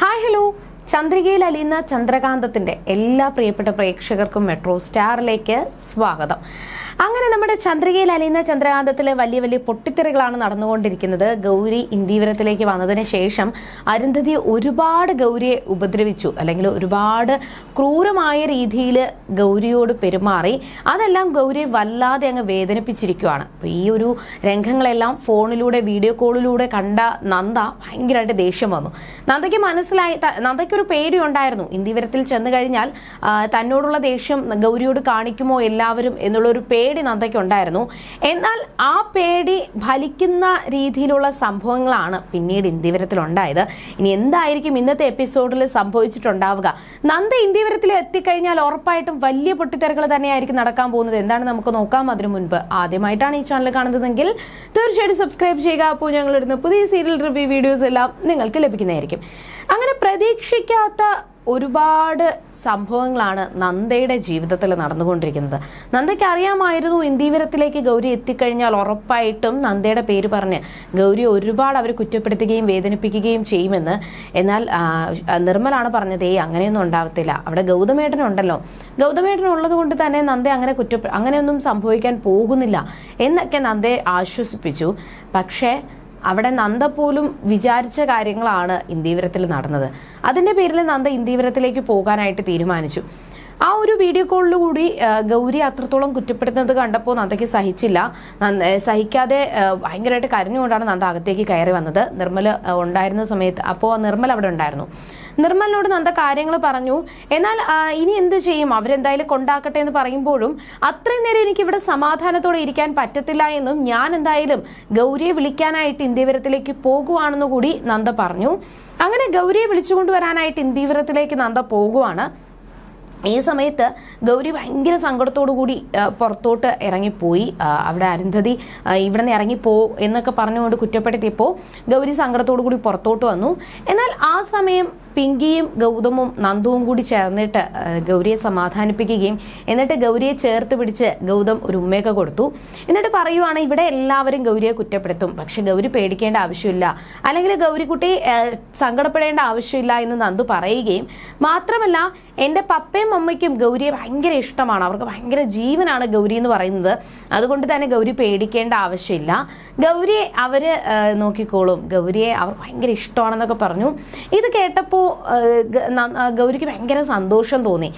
Hi hello ചന്ദ്രികയിൽ അലിയുന്ന ചന്ദ്രകാന്തത്തിന്റെ എല്ലാ പ്രിയപ്പെട്ട പ്രേക്ഷകർക്കും മെട്രോ സ്റ്റാറിലേക്ക് സ്വാഗതം. അങ്ങനെ നമ്മുടെ ചന്ദ്രികയിൽ അലിയുന്ന ചന്ദ്രകാന്തത്തിലെ വലിയ വലിയ പൊട്ടിത്തെറികളാണ് നടന്നുകൊണ്ടിരിക്കുന്നത്. ഗൗരി ഇന്ദീവരത്തിലേക്ക് വന്നതിന് ശേഷം അരുന്ധതി ഒരുപാട് ഗൗരിയെ ഉപദ്രവിച്ചു. അല്ലെങ്കിൽ ഒരുപാട് ക്രൂരമായ രീതിയിൽ ഗൗരിയോട് പെരുമാറി. അതെല്ലാം ഗൗരിയെ വല്ലാതെ അങ്ങ് വേദനിപ്പിച്ചിരിക്കുകയാണ് അപ്പോൾ ഈ ഒരു രംഗങ്ങളെല്ലാം ഫോണിലൂടെ വീഡിയോ കോളിലൂടെ കണ്ട നന്ദ ഭയങ്കരമായിട്ട് ദേഷ്യം വന്നു. നന്ദയ്ക്ക് മനസ്സിലായി നന്ദയ്ക്കൊരു പേടി ഉണ്ടായിരുന്നു ഇന്ദിവരത്തിൽ ചെന്ന് കഴിഞ്ഞാൽ തന്നോടുള്ള ദേഷ്യം ഗൗരിയോട് കാണിക്കുമോ എല്ലാവരും എന്നുള്ള ഒരു നന്ദയ്ക്ക് ഉണ്ടായിരുന്നു എന്നാൽ ആ പേടി ഫലിക്കുന്ന രീതിയിലുള്ള സംഭവങ്ങളാണ് പിന്നീട് ഇന്ദിവരത്തിൽ ഉണ്ടായത് ഇനി എന്തായിരിക്കും ഇന്നത്തെ എപ്പിസോഡിൽ സംഭവിച്ചിട്ടുണ്ടാവുക? നന്ദ ഇന്ദിവരത്തിൽ എത്തിക്കഴിഞ്ഞാൽ ഉറപ്പായിട്ടും വലിയ പൊട്ടിത്തെറികൾ തന്നെയായിരിക്കും നടക്കാൻ പോകുന്നത്. എന്താണ് നമുക്ക് നോക്കാം. അതിനു മുൻപ് ആദ്യമായിട്ടാണ് ഈ ചാനൽ കാണുന്നതെങ്കിൽ തീർച്ചയായിട്ടും സബ്സ്ക്രൈബ് ചെയ്യുക. അപ്പോൾ ഞങ്ങളിടുന്ന പുതിയ സീരിയൽ റിവ്യൂ വീഡിയോസ് എല്ലാം നിങ്ങൾക്ക് ലഭിക്കുന്നതായിരിക്കും. അങ്ങനെ പ്രതീക്ഷിക്കാത്ത ഒരുപാട് സംഭവങ്ങളാണ് നന്ദയുടെ ജീവിതത്തിൽ നടന്നുകൊണ്ടിരിക്കുന്നത്. നന്ദയ്ക്ക് അറിയാമായിരുന്നു ഇന്ദീവരത്തിലേക്ക് ഗൗരി എത്തിക്കഴിഞ്ഞാൽ ഉറപ്പായിട്ടും നന്ദയുടെ പേര് പറഞ്ഞ് ഗൗരി ഒരുപാട് അവർ കുറ്റപ്പെടുത്തുകയും വേദനിപ്പിക്കുകയും ചെയ്യുമെന്ന്. എന്നാൽ നിർമ്മലാണ് പറഞ്ഞത് ഏയ് അങ്ങനെയൊന്നും ഉണ്ടാവത്തില്ല. അവിടെ ഗൗതമേട്ടനുണ്ടല്ലോ. ഗൗതമേട്ടനുള്ളത് കൊണ്ട് തന്നെ നന്ദ അങ്ങനെ കുറ്റ അങ്ങനെയൊന്നും സംഭവിക്കാൻ പോകുന്നില്ല എന്നൊക്കെ നന്ദയെ ആശ്വസിപ്പിച്ചു. പക്ഷേ അവിടെ നന്ദ പോലും വിചാരിച്ച കാര്യങ്ങളാണ് ഇന്ദീവരത്തിൽ നടന്നത്. അതിന്റെ പേരിൽ നന്ദ ഇന്ദീവരത്തിലേക്ക് പോകാനായിട്ട് തീരുമാനിച്ചു. ആ ഒരു വീഡിയോ കോളിലൂടി ഗൗരി അത്രത്തോളം കുറ്റപ്പെടുത്തുന്നത് കണ്ടപ്പോൾ നന്ദയ്ക്ക് സഹിച്ചില്ല. സഹിക്കാതെ ഭയങ്കരമായിട്ട് കരഞ്ഞുകൊണ്ടാണ് നന്ദ അകത്തേക്ക് കയറി വന്നത്. നിർമ്മൽ ഉണ്ടായിരുന്ന സമയത്ത് അപ്പോൾ നിർമ്മൽ അവിടെ ഉണ്ടായിരുന്നു. നിർമ്മലിനോട് നന്ദ കാര്യങ്ങൾ പറഞ്ഞു എന്നാൽ ഇനി എന്ത് ചെയ്യും? അവരെന്തായാലും കൊണ്ടാക്കട്ടെ എന്ന് പറയുമ്പോഴും അത്രയും നേരം എനിക്ക് ഇവിടെ സമാധാനത്തോടെ ഇരിക്കാൻ പറ്റത്തില്ല എന്നും ഞാൻ എന്തായാലും ഗൗരിയെ വിളിക്കാനായിട്ട് ഇന്ത്യവരത്തിലേക്ക് പോകുവാണെന്നു കൂടി നന്ദ പറഞ്ഞു. അങ്ങനെ ഗൗരിയെ വിളിച്ചുകൊണ്ടുവരാനായിട്ട് ഇന്ത്യവരത്തിലേക്ക് നന്ദ പോകുവാണ്. ഈ സമയത്ത് ഗൗരി ഭയങ്കര സങ്കടത്തോടു കൂടി പുറത്തോട്ട് ഇറങ്ങിപ്പോയി. അവിടെ അരുന്ധതി ഇവിടെ നിന്ന് ഇറങ്ങിപ്പോ എന്നൊക്കെ പറഞ്ഞുകൊണ്ട് കുറ്റപ്പെടുത്തിയപ്പോൾ ഗൗരി സങ്കടത്തോടു കൂടി പുറത്തോട്ട് വന്നു. എന്നാൽ ആ സമയം പിങ്കിയും ഗൗതമും നന്ദുവും കൂടി ചേർന്നിട്ട് ഗൗരിയെ സമാധാനിപ്പിക്കുകയും എന്നിട്ട് ഗൗരിയെ ചേർത്ത് പിടിച്ച് ഗൗതം ഒരു ഉമ്മയൊക്കെ കൊടുത്തു. എന്നിട്ട് പറയുവാണ് ഇവിടെ എല്ലാവരും ഗൗരിയെ കുറ്റപ്പെടുത്തും. പക്ഷെ ഗൗരി പേടിക്കേണ്ട ആവശ്യമില്ല. അല്ലെങ്കിൽ ഗൗരിക്കുട്ടി കുട്ടി സങ്കടപ്പെടേണ്ട ആവശ്യമില്ല എന്ന് നന്ദു പറയുകയും മാത്രമല്ല എന്റെ പപ്പയും അമ്മയ്ക്കും ഗൗരിയെ ഭയങ്കര ഇഷ്ടമാണ്. അവർക്ക് ഭയങ്കര ജീവനാണ് ഗൗരി എന്ന് പറയുന്നത്. അതുകൊണ്ട് തന്നെ ഗൗരി പേടിക്കേണ്ട ആവശ്യമില്ല. ഗൗരിയെ അവർ നോക്കിക്കോളും. ഗൗരിയെ അവർ ഭയങ്കര ഇഷ്ടമാണെന്നൊക്കെ പറഞ്ഞു. ഇത് കേട്ടപ്പോൾ ഗൗരിക്ക് ഭയങ്കര സന്തോഷം തോന്നി.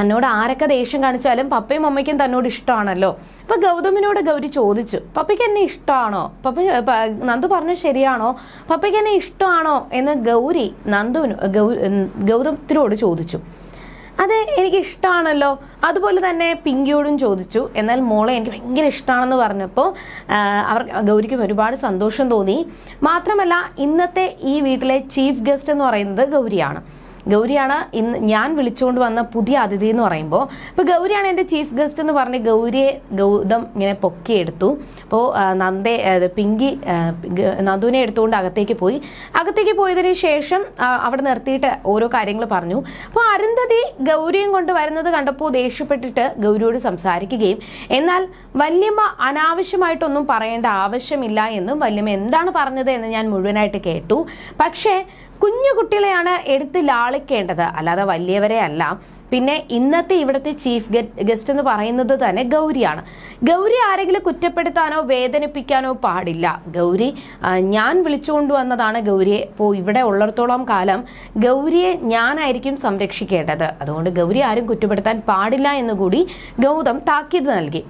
തന്നോട് ആരൊക്കെ ദേഷ്യം കാണിച്ചാലും പപ്പയും അമ്മയ്ക്കും തന്നോട് ഇഷ്ടമാണല്ലോ. അപ്പൊ ഗൗതമിനോട് ഗൗരി ചോദിച്ചു പപ്പയ്ക്ക് എന്നെ ഇഷ്ടമാണോ? പപ്പ നന്ദു പറഞ്ഞു ശരിയാണോ? പപ്പയ്ക്ക് എന്നെ ഇഷ്ടമാണോ? എന്ന് ഗൗരി നന്ദുവിന് ഗൗ- ഗൗതമത്തിനോട് ചോദിച്ചു. അതെ എനിക്ക് ഇഷ്ടമാണല്ലോ അതുപോലെ തന്നെ പിങ്കിയോടും ചോദിച്ചു. എന്നാൽ മോളെ എനിക്ക് ഭയങ്കര ഇഷ്ടമാണെന്ന് പറഞ്ഞപ്പോൾ അവർ ഗൗരിക്കും ഒരുപാട് സന്തോഷം തോന്നി. മാത്രമല്ല ഇന്നത്തെ ഈ വീട്ടിലെ ചീഫ് ഗസ്റ്റ് എന്ന് പറയുന്നത് ഗൗരിയാണ്. ഗൗരിയാണ് ഇന്ന് ഞാൻ വിളിച്ചുകൊണ്ട് വന്ന പുതിയ അതിഥി എന്ന് പറയുമ്പോൾ ഇപ്പോൾ ഗൗരിയാണ് എന്റെ ചീഫ് ഗസ്റ്റ് എന്ന് പറഞ്ഞ് ഗൗരിയെ ഗൗതം ഇങ്ങനെ പൊക്കിയെടുത്തു. അപ്പോൾ നന്ദേ പിങ്കി നന്ദുവിനെ എടുത്തുകൊണ്ട് അകത്തേക്ക് പോയി. അകത്തേക്ക് പോയതിന് ശേഷം അവിടെ നിർത്തിയിട്ട് ഓരോ കാര്യങ്ങൾ പറഞ്ഞു. അപ്പോൾ അരുന്ധതി ഗൗരിയും കൊണ്ട് വരുന്നത് കണ്ടപ്പോൾ ദേഷ്യപ്പെട്ടിട്ട് ഗൗരിയോട് സംസാരിക്കുകയും എന്നാൽ വല്യമ്മ അനാവശ്യമായിട്ടൊന്നും പറയേണ്ട ആവശ്യമില്ല എന്നും വല്യമ്മ എന്താണ് പറഞ്ഞത്? എന്ന് ഞാൻ മുഴുവനായിട്ട് കേട്ടു. പക്ഷേ കുഞ്ഞു കുട്ടികളെയാണ് എടുത്ത് ലാളിക്കേണ്ടത്. അല്ലാതെ വലിയവരെ അല്ല. പിന്നെ ഇന്നത്തെ ഇവിടുത്തെ ചീഫ് ഗസ്റ്റ് എന്ന് പറയുന്നത് തന്നെ ഗൗരിയാണ്. ഗൗരി ആരെങ്കിലും കുറ്റപ്പെടുത്താനോ വേദനിപ്പിക്കാനോ പാടില്ല. ഗൗരി ഞാൻ വിളിച്ചുകൊണ്ട് വന്നതാണ് ഗൗരിയെ. ഇപ്പോൾ ഇവിടെ ഉള്ളിടത്തോളം കാലം ഗൗരിയെ ഞാനായിരിക്കും സംരക്ഷിക്കേണ്ടത്. അതുകൊണ്ട് ഗൗരി ആരും കുറ്റപ്പെടുത്താൻ പാടില്ല എന്നുകൂടി ഗൗതം താക്കീത് നൽകി.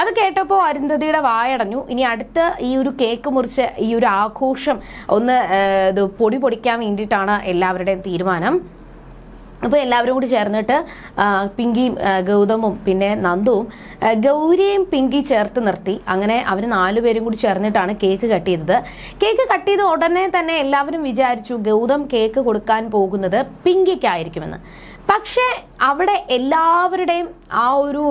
അത് കേട്ടപ്പോൾ അരുന്ധതിയുടെ വായടഞ്ഞു. ഇനി അടുത്ത ഈ ഒരു കേക്ക് മുറിച്ച് ഈ ഒരു ആഘോഷം ഒന്ന് ഇത് പൊടി പൊടിക്കാൻ വേണ്ടിയിട്ടാണ് എല്ലാവരുടെയും തീരുമാനം. അപ്പോൾ എല്ലാവരും കൂടി ചേർന്നിട്ട് പിങ്കിയും ഗൗതമും പിന്നെ നന്ദുവും ഗൗരിയും പിങ്കി ചേർത്ത് നിർത്തി. അങ്ങനെ അവർ നാലുപേരും കൂടി ചേർന്നിട്ടാണ് കേക്ക് കട്ട് ചെയ്തത്. കേക്ക് കട്ട് ചെയ്ത ഉടനെ തന്നെ എല്ലാവരും വിചാരിച്ചു ഗൗതം കേക്ക് കൊടുക്കാൻ പോകുന്നത് പിങ്കിക്കായിരിക്കുമെന്ന്. പക്ഷേ അവിടെ എല്ലാവരുടെയും ആ ഒരു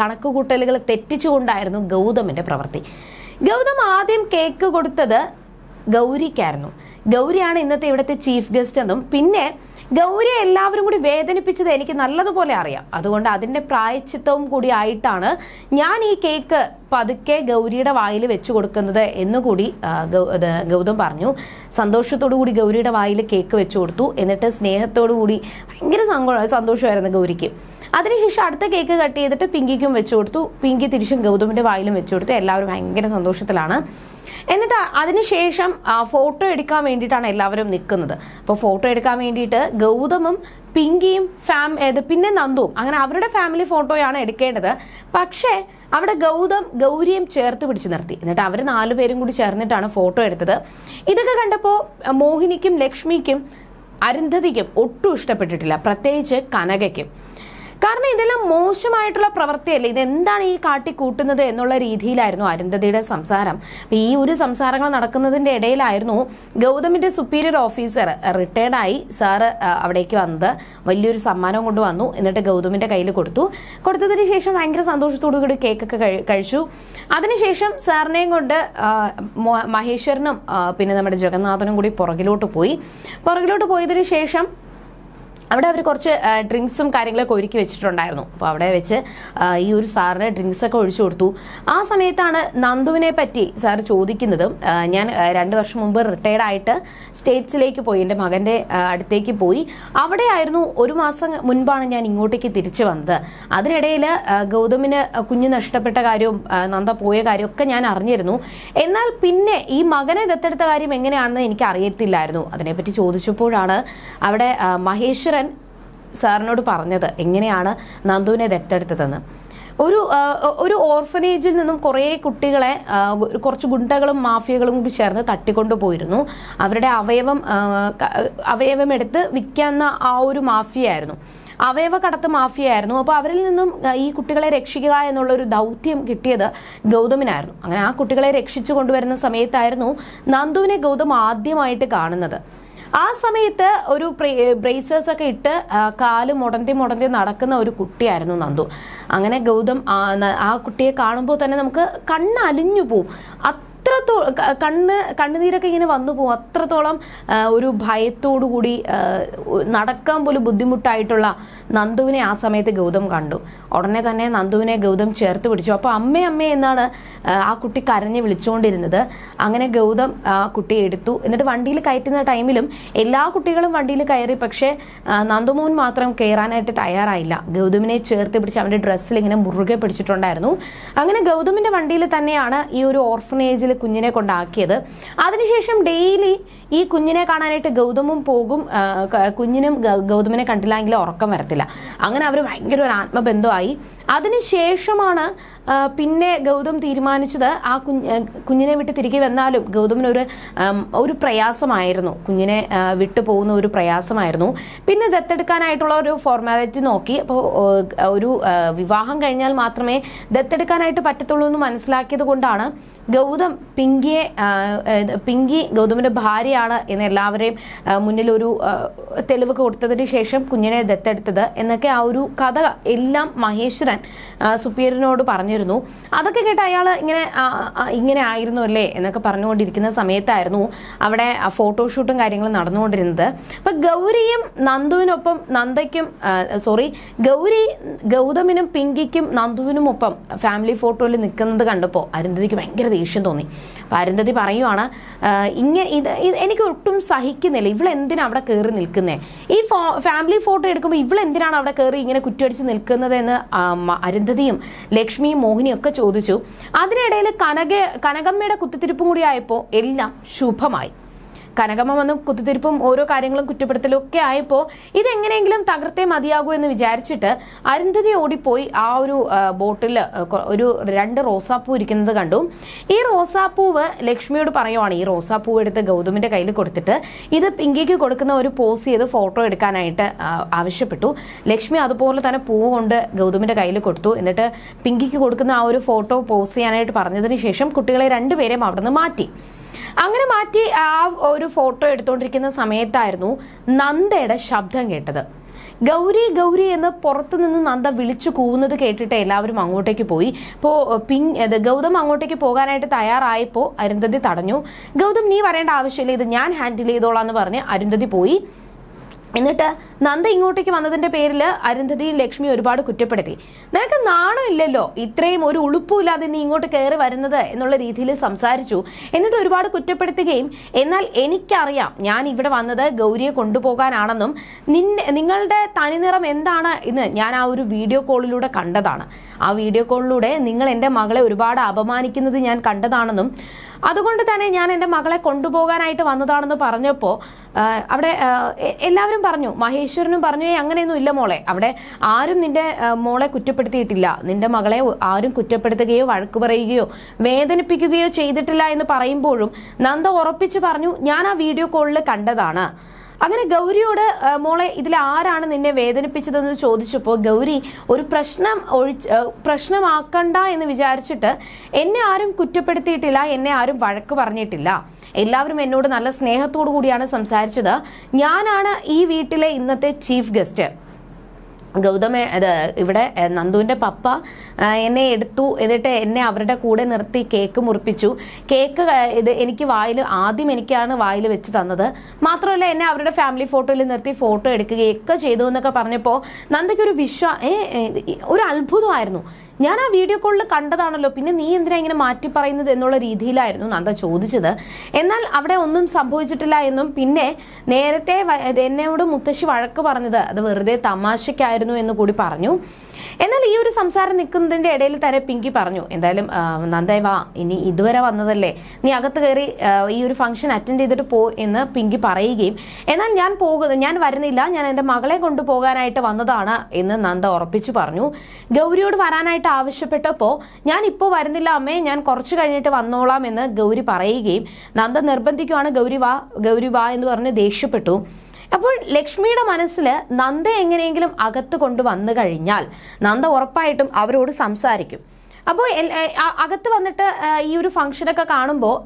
കണക്കുകൂട്ടലുകൾ തെറ്റിച്ചുകൊണ്ടായിരുന്നു ഗൗതമിന്റെ പ്രവൃത്തി. ഗൗതം ആദ്യം കേക്ക് കൊടുത്തത് ഗൗരിക്കായിരുന്നു. ഗൗരിയാണ് ഇന്നത്തെ ഇവിടുത്തെ ചീഫ് ഗസ്റ്റ് എന്നും. പിന്നെ ഗൗരിയെ എല്ലാവരും കൂടി വേദനിപ്പിച്ചത് എനിക്ക് നല്ലതുപോലെ അറിയാം. അതുകൊണ്ട് അതിന്റെ പ്രായച്ചിത്തവും കൂടി ആയിട്ടാണ് ഞാൻ ഈ കേക്ക് പതുക്കെ ഗൗരിയുടെ വായിൽ വെച്ചു കൊടുക്കുന്നത് എന്നുകൂടി ഗൗതം പറഞ്ഞു. സന്തോഷത്തോടു കൂടി ഗൗരിയുടെ വായിൽ കേക്ക് വെച്ചു കൊടുത്തു. എന്നിട്ട് സ്നേഹത്തോടു കൂടി ഭയങ്കര സന്തോഷമായിരുന്നു ഗൗരിക്ക്. അതിനുശേഷം അടുത്ത കേക്ക് കട്ട് ചെയ്തിട്ട് പിങ്കിക്കും വെച്ചു കൊടുത്തു. പിങ്കി തിരിച്ചും ഗൗതമിന്റെ വായിലും വെച്ചു കൊടുത്തു. എല്ലാവരും ഭയങ്കര സന്തോഷത്തിലാണ്. എന്നിട്ട് അതിനുശേഷം ഫോട്ടോ എടുക്കാൻ വേണ്ടിയിട്ടാണ് എല്ലാവരും നിൽക്കുന്നത്. അപ്പോൾ ഫോട്ടോ എടുക്കാൻ വേണ്ടിയിട്ട് ഗൗതമും പിങ്കിയും ഫാം ഏത് പിന്നെ നന്ദുവും അങ്ങനെ അവരുടെ ഫാമിലി ഫോട്ടോയാണ് എടുക്കേണ്ടത്. പക്ഷേ അവിടെ ഗൗതം ഗൗരിയും ചേർത്ത് പിടിച്ചു നിർത്തി. എന്നിട്ട് അവർ നാലുപേരും കൂടി ചേർന്നിട്ടാണ് ഫോട്ടോ എടുത്തത്. ഇതൊക്കെ കണ്ടപ്പോൾ മോഹിനിക്കും ലക്ഷ്മിക്കും അരുന്ധതിക്കും ഒട്ടും ഇഷ്ടപ്പെട്ടിട്ടില്ല. പ്രത്യേകിച്ച് കനകയ്ക്കും. കാരണം ഇതെല്ലാം മോശമായിട്ടുള്ള പ്രവൃത്തിയല്ലേ? ഇതെന്താണ് ഈ കാട്ടിക്കൂട്ടുന്നത് എന്നുള്ള രീതിയിലായിരുന്നു അരുന്ധതിയുടെ സംസാരം. ഈ ഒരു സംസാരങ്ങൾ നടക്കുന്നതിന്റെ ഇടയിലായിരുന്നു ഗൗതമിന്റെ സുപ്പീരിയർ ഓഫീസർ റിട്ടയർഡായി സാറ് അവിടേക്ക് വന്നത്. വലിയൊരു സമ്മാനം കൊണ്ട് വന്നു. എന്നിട്ട് ഗൗതമിന്റെ കയ്യിൽ കൊടുത്തു. കൊടുത്തതിന് ശേഷം ഭയങ്കര സന്തോഷത്തോടു കൂടി കേക്കൊക്കെ കഴി- കഴിച്ചു. അതിനുശേഷം സാറിനെയും കൊണ്ട് മഹേശ്വരനും പിന്നെ നമ്മുടെ ജഗന്നാഥനും കൂടി പുറകിലോട്ട് പോയി. പുറകിലോട്ട് പോയതിനു ശേഷം അവിടെ അവർ കുറച്ച് ഡ്രിങ്ക്സും കാര്യങ്ങളൊക്കെ ഒരുക്കി വെച്ചിട്ടുണ്ടായിരുന്നു. അപ്പോൾ അവിടെ വെച്ച് ഈ ഒരു സാറിന് ഡ്രിങ്ക്സ് ഒക്കെ ഒഴിച്ചു കൊടുത്തു. ആ സമയത്താണ് നന്ദുവിനെ പറ്റി സാർ ചോദിക്കുന്നത് ഞാൻ രണ്ട് വർഷം മുമ്പ് റിട്ടയർഡ് ആയിട്ട് സ്റ്റേറ്റ്സിലേക്ക് പോയി എന്റെ മകന്റെ അടുത്തേക്ക് പോയി. അവിടെയായിരുന്നു ഒരു മാസം മുൻപാണ് ഞാൻ ഇങ്ങോട്ടേക്ക് തിരിച്ചു വന്നത്. അതിനിടയിൽ ഗൗതമിന് കുഞ്ഞ് നഷ്ടപ്പെട്ട കാര്യവും നന്ദ പോയ കാര്യമൊക്കെ ഞാൻ അറിഞ്ഞിരുന്നു. എന്നാൽ പിന്നെ ഈ മകനെ ദത്തെടുത്ത കാര്യം എങ്ങനെയാണെന്ന് എനിക്ക് അറിയത്തില്ലായിരുന്നു അതിനെപ്പറ്റി ചോദിച്ചപ്പോഴാണ് അവിടെ മഹേശ്വര സാറിനോട് പറഞ്ഞത് എങ്ങനെയാണ് നന്ദുവിനെ ദത്തെടുത്തതെന്ന് ഒരു ഒരു ഓർഫനേജിൽ നിന്നും കുറേ കുട്ടികളെ കുറച്ച് ഗുണ്ടകളും മാഫിയകളും കൂടി ചേർന്ന് തട്ടിക്കൊണ്ടു പോയിരുന്നു. അവരുടെ അവയവം അവയവം എടുത്ത് വിൽക്കാവുന്ന ആ ഒരു മാഫിയായിരുന്നു അവയവ കടത്ത് മാഫിയായിരുന്നു അപ്പോൾ അവരിൽ നിന്നും ഈ കുട്ടികളെ രക്ഷിക്കുക എന്നുള്ള ഒരു ദൗത്യം കിട്ടിയത് ഗൗതമിനായിരുന്നു. അങ്ങനെ ആ കുട്ടികളെ രക്ഷിച്ചു കൊണ്ടുവരുന്ന സമയത്തായിരുന്നു നന്ദുവിനെ ഗൗതം ആദ്യമായിട്ട് കാണുന്നത്. ആ സമയത്ത് ഒരു ബ്രേസേഴ്സ് ഒക്കെ ഇട്ട് കാൽ മുടന്തി മുടന്തി നടക്കുന്ന ഒരു കുട്ടിയായിരുന്നു നന്ദു. അങ്ങനെ ഗൗതം ആ കുട്ടിയെ കാണുമ്പോൾ തന്നെ നമുക്ക് കണ്ണ് അലിഞ്ഞു പോവും അത്രത്തോളം കണ്ണ് കണ്ണുനീരൊക്കെ ഇങ്ങനെ വന്നു പോകും അത്രത്തോളം ഒരു ഭയത്തോടു കൂടി നടക്കാൻ പോലും ബുദ്ധിമുട്ടായിട്ടുള്ള നന്ദുവിനെ ആ സമയത്ത് ഗൗതം കണ്ടു. ഉടനെ തന്നെ നന്ദുവിനെ ഗൗതം ചേർത്ത് പിടിച്ചു. അപ്പോൾ അമ്മേ അമ്മേ എന്നാണ് ആ, കുട്ടി കരഞ്ഞ് വിളിച്ചുകൊണ്ടിരുന്നത്. അങ്ങനെ ഗൗതം ആ കുട്ടിയെ എടുത്തു. എന്നിട്ട് വണ്ടിയിൽ കയറ്റുന്ന ടൈമിലും എല്ലാ കുട്ടികളും വണ്ടിയിൽ കയറി. പക്ഷേ നന്ദുമോൻ മാത്രം കയറാനായിട്ട് തയ്യാറായില്ല. ഗൗതമിനെ ചേർത്ത് പിടിച്ച് അവന്റെ ഡ്രസ്സിൽ ഇങ്ങനെ മുറുകെ പിടിച്ചിട്ടുണ്ടായിരുന്നു. അങ്ങനെ ഗൗതമിന്റെ വണ്ടിയിൽ തന്നെയാണ് ഈ ഒരു ഓർഫനേജിൽ കുഞ്ഞിനെ കൊണ്ടാക്കിയത്. അതിനുശേഷം ഡെയിലി ഈ കുഞ്ഞിനെ കാണാനായിട്ട് ഗൗതമും പോകും കുഞ്ഞിനും ഗൗതമിനെ കണ്ടില്ലെങ്കിൽ ഉറക്കം വരത്തില്ല. അങ്ങനെ അവർ ഭയങ്കര ഒരു ആത്മബന്ധമായി അതിനുശേഷമാണ് പിന്നെ ഗൗതം തീരുമാനിച്ചത് ആ കുഞ്ഞ് കുഞ്ഞിനെ വിട്ട് തിരികെ വന്നാലും ഗൗതമിന് ഒരു ഒരു പ്രയാസമായിരുന്നു. കുഞ്ഞിനെ വിട്ടു പോകുന്ന ഒരു പ്രയാസമായിരുന്നു. പിന്നെ ദത്തെടുക്കാനായിട്ടുള്ള ഒരു ഫോർമാലിറ്റി നോക്കി. അപ്പോൾ ഒരു വിവാഹം കഴിഞ്ഞാൽ മാത്രമേ ദത്തെടുക്കാനായിട്ട് പറ്റത്തുള്ളൂ എന്ന് മനസ്സിലാക്കിയത് കൊണ്ടാണ് ഗൗതം പിങ്കിയെ പിങ്കി ഗൗതമിന്റെ ഭാര്യയാണ് എന്ന് എല്ലാവരെയും മുന്നിൽ ഒരു തെളിവ് കൊടുത്തതിന് ശേഷം കുഞ്ഞിനെ ദത്തെടുത്തത് എന്നൊക്കെ ആ ഒരു കഥ എല്ലാം മഹേശ്വരൻ സുപ്പീരിയറിനോട് പറഞ്ഞിരുന്നു. അതൊക്കെ കേട്ട് അയാൾ ഇങ്ങനെ ഇങ്ങനെ ആയിരുന്നു അല്ലേ എന്നൊക്കെ പറഞ്ഞുകൊണ്ടിരിക്കുന്ന സമയത്തായിരുന്നു അവിടെ ഫോട്ടോഷൂട്ടും കാര്യങ്ങളും നടന്നുകൊണ്ടിരുന്നത്. അപ്പൊ ഗൗരിയും നന്ദുവിനൊപ്പം നന്ദയ്ക്കും സോറി ഗൗരി ഗൗതമിനും പിങ്കിക്കും നന്ദുവിനും ഒപ്പം ഫാമിലി ഫോട്ടോയിൽ നിൽക്കുന്നത് കണ്ടപ്പോൾ അരുന്ധതിക്ക് ഭയങ്കര ദേഷ്യം തോന്നി. അപ്പൊ അരുന്ധതി പറയുവാണ് ഇങ്ങനെ ഇത് എനിക്ക് ഒട്ടും സഹിക്കുന്നില്ല. ഇവളെന്തിനാ അവിടെ കയറി നിൽക്കുന്നേ? ഈ ഫാമിലി ഫോട്ടോ എടുക്കുമ്പോൾ ഇവളെന്തിനാണ് അവിടെ കയറി ഇങ്ങനെ കുറ്റടിച്ച് നിൽക്കുന്നത് എന്ന് ആ, മ- അരുന്ധതിയും ലക്ഷ്മിയും മോഹിനിയും ഒക്കെ ചോദിച്ചു. അതിനിടയിൽ കനക കനകമ്മയുടെ കുത്തിത്തിരിപ്പും കൂടി ആയപ്പോൾ എല്ലാം ശുഭമായി. കനകമ്മ വന്ന് കുത്തിത്തിരിപ്പും ഓരോ കാര്യങ്ങളും കുറ്റപ്പെടുത്തലും ഒക്കെ ആയപ്പോൾ ഇതെങ്ങനെയെങ്കിലും തകർത്തേ മതിയാകൂ എന്ന് വിചാരിച്ചിട്ട് അരുന്ധതി ഓടിപ്പോയി ആ ഒരു ബോട്ടിൽ ഒരു രണ്ട് റോസാപ്പൂ ഇരിക്കുന്നത് കണ്ടു. ഈ റോസാപ്പൂവ് ലക്ഷ്മിയോട് പറയുവാണ്. ഈ റോസാപ്പൂ എടുത്ത് ഗൗതമിന്റെ കയ്യിൽ കൊടുത്തിട്ട് ഇത് പിങ്കിക്ക് കൊടുക്കുന്ന ഒരു പോസ് ചെയ്ത് ഫോട്ടോ എടുക്കാനായിട്ട് ആവശ്യപ്പെട്ടു. ലക്ഷ്മി അതുപോലെ തന്നെ പൂവ് കൊണ്ട് ഗൗതമിന്റെ കയ്യിൽ കൊടുത്തു. എന്നിട്ട് പിങ്കിക്ക് കൊടുക്കുന്ന ആ ഒരു ഫോട്ടോ പോസ് ചെയ്യാനായിട്ട് പറഞ്ഞതിന് ശേഷം കുട്ടികളെ രണ്ടുപേരെയും അവിടുന്ന് മാറ്റി. അങ്ങനെ മാറ്റി ആ ഒരു ഫോട്ടോ എടുത്തുകൊണ്ടിരിക്കുന്ന സമയത്തായിരുന്നു നന്ദയുടെ ശബ്ദം കേട്ടത്. ഗൗരി ഗൗരി എന്ന് പുറത്തു നിന്ന് നന്ദ വിളിച്ചു കൂവുന്നത് കേട്ടിട്ട് എല്ലാവരും അങ്ങോട്ടേക്ക് പോയി. ഇപ്പോൾ പിങ് ഗൗതം അങ്ങോട്ടേക്ക് പോകാനായിട്ട് തയ്യാറായപ്പോൾ അരുന്ധതി തടഞ്ഞു. ഗൗതം നീ വരേണ്ട ആവശ്യമില്ല ഇത് ഞാൻ ഹാൻഡിൽ ചെയ്തോളാം എന്ന് പറഞ്ഞ് അരുന്ധതി പോയി. എന്നിട്ട് നന്ദ ഇങ്ങോട്ടേക്ക് വന്നതിന്റെ പേരിൽ അരുന്ധതിയും ലക്ഷ്മി ഒരുപാട് കുറ്റപ്പെടുത്തി. നിനക്ക് നാണം ഇല്ലല്ലോ? ഇത്രയും ഒരു ഉളുപ്പുമില്ലാതെ നീ ഇങ്ങോട്ട് കയറി വരുന്നത് എന്നുള്ള രീതിയിൽ സംസാരിച്ചു. എന്നിട്ട് ഒരുപാട് കുറ്റപ്പെടുത്തുകയും എന്നാൽ എനിക്കറിയാം ഞാൻ ഇവിടെ വന്നത് ഗൗരിയെ കൊണ്ടുപോകാനാണെന്നും നിന്നെ നിങ്ങളുടെ തനിനിറം എന്താണ്? എന്ന് ഞാൻ ആ ഒരു വീഡിയോ കോളിലൂടെ കണ്ടതാണ്. ആ വീഡിയോ കോളിലൂടെ നിങ്ങൾ എന്റെ മകളെ ഒരുപാട് അപമാനിക്കുന്നത് ഞാൻ കണ്ടതാണെന്നും അതുകൊണ്ട് തന്നെ ഞാൻ എന്റെ മകളെ കൊണ്ടുപോകാനായിട്ട് വന്നതാണെന്ന് പറഞ്ഞപ്പോൾ അവിടെ എല്ലാവരും പറഞ്ഞു മഹേശ്വരനും പറഞ്ഞു "ഏയ് അങ്ങനെയൊന്നും ഇല്ല മോളെ. അവിടെ ആരും നിന്റെ മോളെ കുറ്റപ്പെടുത്തിയിട്ടില്ല. നിന്റെ മകളെ ആരും കുറ്റപ്പെടുത്തുകയോ വഴക്ക് പറയുകയോ വേദനിപ്പിക്കുകയോ ചെയ്തിട്ടില്ല എന്ന് പറയുമ്പോഴും നന്ദ ഉറപ്പിച്ചു പറഞ്ഞു ഞാൻ ആ വീഡിയോ കോളിൽ കണ്ടതാണ്. അങ്ങനെ ഗൗരിയോട് മോളെ ഇതിൽ ആരാണ് നിന്നെ വേദനിപ്പിച്ചതെന്ന് ചോദിച്ചപ്പോൾ ഗൗരി ഒരു പ്രശ്നം ഒഴിച്ച് പ്രശ്നമാക്കണ്ട എന്ന് വിചാരിച്ചിട്ട് എന്നെ ആരും കുറ്റപ്പെടുത്തിയിട്ടില്ല എന്നെ ആരും വഴക്ക് പറഞ്ഞിട്ടില്ല. എല്ലാവരും എന്നോട് നല്ല സ്നേഹത്തോടു കൂടിയാണ് സംസാരിച്ചത്. ഞാനാണ് ഈ വീട്ടിലെ ഇന്നത്തെ ചീഫ് ഗസ്റ്റ്. ഗൗതമ അത് ഇവിടെ നന്ദുവിന്റെ പപ്പ എന്നെ എടുത്തു എന്നിട്ട് എന്നെ അവരുടെ കൂടെ നിർത്തി കേക്ക് മുറിപ്പിച്ചു. കേക്ക് ഇത് എനിക്ക് വായിൽ ആദ്യം എനിക്കാണ് വായിൽ വെച്ച് തന്നത്. മാത്രമല്ല എന്നെ അവരുടെ ഫാമിലി ഫോട്ടോയിൽ നിർത്തി ഫോട്ടോ എടുക്കുകയൊക്കെ ചെയ്തു എന്നൊക്കെ പറഞ്ഞപ്പോൾ നന്ദയ്ക്ക് ഒരു വിശ്വാ ഒരു അത്ഭുതമായിരുന്നു. ഞാൻ ആ വീഡിയോ കോളിൽ കണ്ടതാണല്ലോ. പിന്നെ നീ എന്തിനാ ഇങ്ങനെ മാറ്റി പറയുന്നത് എന്നുള്ള രീതിയിലായിരുന്നു നന്ദ ചോദിച്ചത്. എന്നാൽ അവിടെ ഒന്നും സംഭവിച്ചിട്ടില്ല എന്നും പിന്നെ നേരത്തെ എന്നോട് മുത്തശ്ശി വഴക്ക് പറഞ്ഞത് അത് വെറുതെ തമാശയ്ക്കായിരുന്നു എന്ന് കൂടി പറഞ്ഞു. എന്നാൽ ഈ ഒരു സംസാരം നിൽക്കുന്നതിന്റെ ഇടയിൽ തന്നെ പിങ്കി പറഞ്ഞു. എന്തായാലും നന്ദായി വാ ഇനി ഇതുവരെ വന്നതല്ലേ. നീ അകത്ത് കയറി ഈ ഒരു ഫംഗ്ഷൻ അറ്റൻഡ് ചെയ്തിട്ട് പോ എന്ന് പിങ്കി പറയുകയും എന്നാൽ ഞാൻ പോകുന്നത് ഞാൻ വരുന്നില്ല. ഞാൻ എന്റെ മകളെ കൊണ്ടുപോകാനായിട്ട് വന്നതാണ് എന്ന് നന്ദ ഉറപ്പിച്ചു പറഞ്ഞു. ഗൗരിയോട് വരാനായിട്ട് ആവശ്യപ്പെട്ടപ്പോൾ ഞാൻ ഇപ്പോൾ വരുന്നില്ല അമ്മേ ഞാൻ കുറച്ച് കഴിഞ്ഞിട്ട് വന്നോളാം എന്ന് ഗൗരി പറയുകയും നന്ദ നിർബന്ധിക്കുവാണ് ഗൗരി വാ ഗൗരി വാ എന്ന് പറഞ്ഞ് ദേഷ്യപ്പെട്ടു. അപ്പോൾ ലക്ഷ്മിയുടെ മനസ്സിൽ നന്ദ എങ്ങനെയെങ്കിലും അകത്ത് കൊണ്ട് വന്നു കഴിഞ്ഞാൽ നന്ദ ഉറപ്പായിട്ടും അവരോട് സംസാരിക്കും. അപ്പോൾ അകത്ത് വന്നിട്ട് ഈ ഒരു ഫംഗ്ഷനൊക്കെ കാണുമ്പോൾ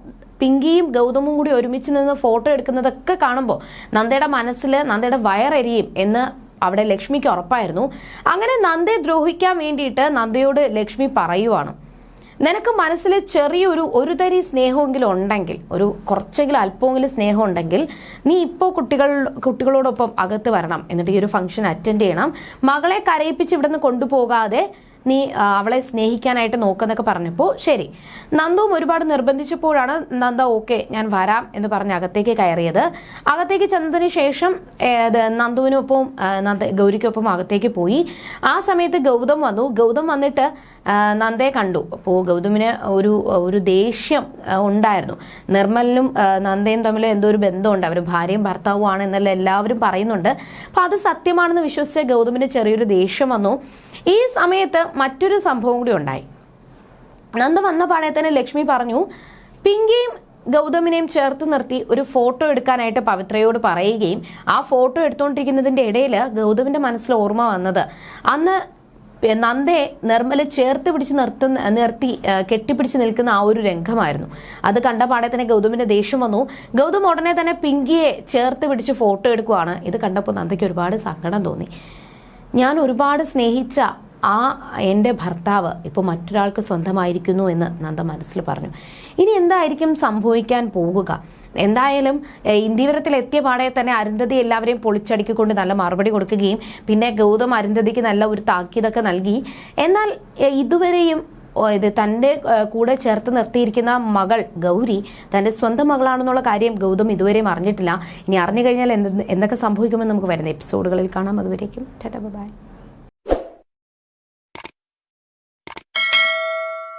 പിങ്കിയും ഗൗതമും കൂടി ഒരുമിച്ച് നിന്ന് ഫോട്ടോ എടുക്കുന്നതൊക്കെ കാണുമ്പോൾ നന്ദയുടെ മനസ്സിൽ നന്ദയുടെ വയറെരിയും എന്ന് അവിടെ ലക്ഷ്മിക്ക് ഉറപ്പായിരുന്നു. അങ്ങനെ നന്ദയെ ദ്രോഹിക്കാൻ വേണ്ടിയിട്ട് നന്ദയോട് ലക്ഷ്മി പറയുവാണ്. നിനക്ക് മനസ്സിൽ ചെറിയൊരു ഒരു തരി സ്നേഹമെങ്കിലും ഉണ്ടെങ്കിൽ ഒരു കുറച്ചെങ്കിലും അല്പമെങ്കിലും സ്നേഹം ഉണ്ടെങ്കിൽ നീ ഇപ്പോൾ കുട്ടികൾ കുട്ടികളോടൊപ്പം അകത്ത് വരണം. എന്നിട്ട് ഈ ഒരു ഫംഗ്ഷൻ അറ്റൻഡ് ചെയ്യണം. മകളെ കരയിപ്പിച്ച് ഇവിടുന്ന് കൊണ്ടുപോകാതെ നീ അവളെ സ്നേഹിക്കാനായിട്ട് നോക്കുന്നൊക്കെ പറഞ്ഞപ്പോൾ ശരി. നന്ദുവും ഒരുപാട് നിർബന്ധിച്ചപ്പോഴാണ് നന്ദ ഓക്കെ ഞാൻ വരാം എന്ന് പറഞ്ഞ് അകത്തേക്ക് കയറിയത്. അകത്തേക്ക് ചെന്നതിന് ശേഷം നന്ദുവിനൊപ്പം നന്ദ ഗൗരിക്കൊപ്പം അകത്തേക്ക് പോയി. ആ സമയത്ത് ഗൗതം വന്നു. ഗൗതം വന്നിട്ട് നന്ദയെ കണ്ടു. അപ്പോൾ ഗൗതമിന് ഒരു ഒരു ദേഷ്യം ഉണ്ടായിരുന്നു. നിർമ്മലിനും നന്ദയും തമ്മിൽ എന്തോ ഒരു ബന്ധമുണ്ട്. അവർ ഭാര്യയും ഭർത്താവും ആണ് എന്നല്ല എല്ലാവരും പറയുന്നുണ്ട്. അപ്പോൾ അത് സത്യമാണെന്ന് വിശ്വസിച്ച ഗൗതമിന് ചെറിയൊരു ദേഷ്യം വന്നു. ഈ സമയത്ത് മറ്റൊരു സംഭവം കൂടി ഉണ്ടായി. നന്ദ വന്ന പാടെ തന്നെ ലക്ഷ്മി പറഞ്ഞു പിങ്കിയും ഗൗതമിനെയും ചേർത്ത് നിർത്തി ഒരു ഫോട്ടോ എടുക്കാനായിട്ട് പവിത്രയോട് പറയുകയും ആ ഫോട്ടോ എടുത്തുകൊണ്ടിരിക്കുന്നതിന്റെ ഇടയിൽ ഗൗതമിന്റെ മനസ്സിൽ ഓർമ്മ വന്നത്. അന്ന് നന്ദയെ നിർമ്മല ചേർത്ത് പിടിച്ച് നിർത്തുന്ന നിർത്തി കെട്ടിപ്പിടിച്ച് നിൽക്കുന്ന ആ ഒരു രംഗമായിരുന്നു. അത് കണ്ട പാടെ തന്നെ ഗൗതമിന്റെ ദേഷ്യം വന്നു. ഗൗതം ഉടനെ തന്നെ പിങ്കിയെ ചേർത്ത് പിടിച്ച് ഫോട്ടോ എടുക്കുവാണ്. ഇത് കണ്ടപ്പോൾ നന്ദയ്ക്ക് ഒരുപാട് സങ്കടം തോന്നി. ഞാൻ ഒരുപാട് സ്നേഹിച്ച ആ എന്റെ ഭർത്താവ് ഇപ്പോൾ മറ്റൊരാൾക്ക് സ്വന്തമായിരിക്കുന്നു എന്ന് നന്ദ മനസ്സിൽ പറഞ്ഞു. ഇനി എന്തായിരിക്കും സംഭവിക്കാൻ പോകുക? എന്തായാലും ഇന്ത്യവരത്തിൽ എത്തിയ പാടെ തന്നെ അരുന്ധതി എല്ലാവരെയും പൊളിച്ചടുക്കിക്കൊണ്ട് നല്ല മറുപടി കൊടുക്കുകയും പിന്നെ ഗൗതം അരുന്ധതിക്ക് നല്ല ഒരു താക്കീതൊക്കെ നൽകി. എന്നാൽ ഇതുവരെയും ഇത് തന്റെ കൂടെ ചേർത്ത് നിർത്തിയിരിക്കുന്ന മകൾ ഗൗരി തന്റെ സ്വന്തം മകളാണെന്നുള്ള കാര്യം ഗൗതം ഇതുവരെയും അറിഞ്ഞിട്ടില്ല. ഇനി അറിഞ്ഞു കഴിഞ്ഞാൽ എന്ത് എന്തൊക്കെ സംഭവിക്കുമെന്ന് നമുക്ക് വരുന്ന എപ്പിസോഡുകളിൽ കാണാം. അതുവരേക്കും ടാറ്റാ ബൈ.